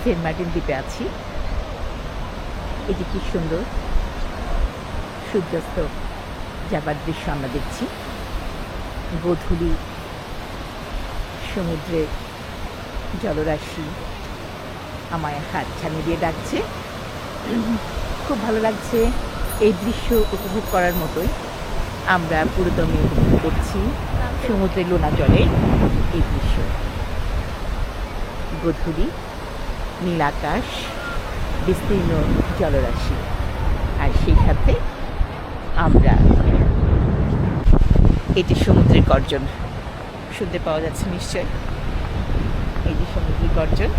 Saint Martin দ্বীপে আছি। এটি কি সুন্দর? সূর্যাস্ত যাবার দৃশ্য আমরা দেখছি। গোধূলি সমুদ্রের জলরাশি আমায় হাত ছানিয়ে দিয়ে ডাকছে। খুব ভালো লাগছে এই দৃশ্য উপভোগ করার মতোই। আমরা পুরোদমে উপভোগ করছি সমুদ্রের লোনা জলে এই দৃশ্য। গধূলি নীল আকাশ বিস্তীর্ণ জলরাশি। আর সেই সাথে আমরা এটি সমুদ্রের গর্জন। শুনতে পাওয়া যাচ্ছে নিশ্চয় যে সমুদ্রের গর্জন।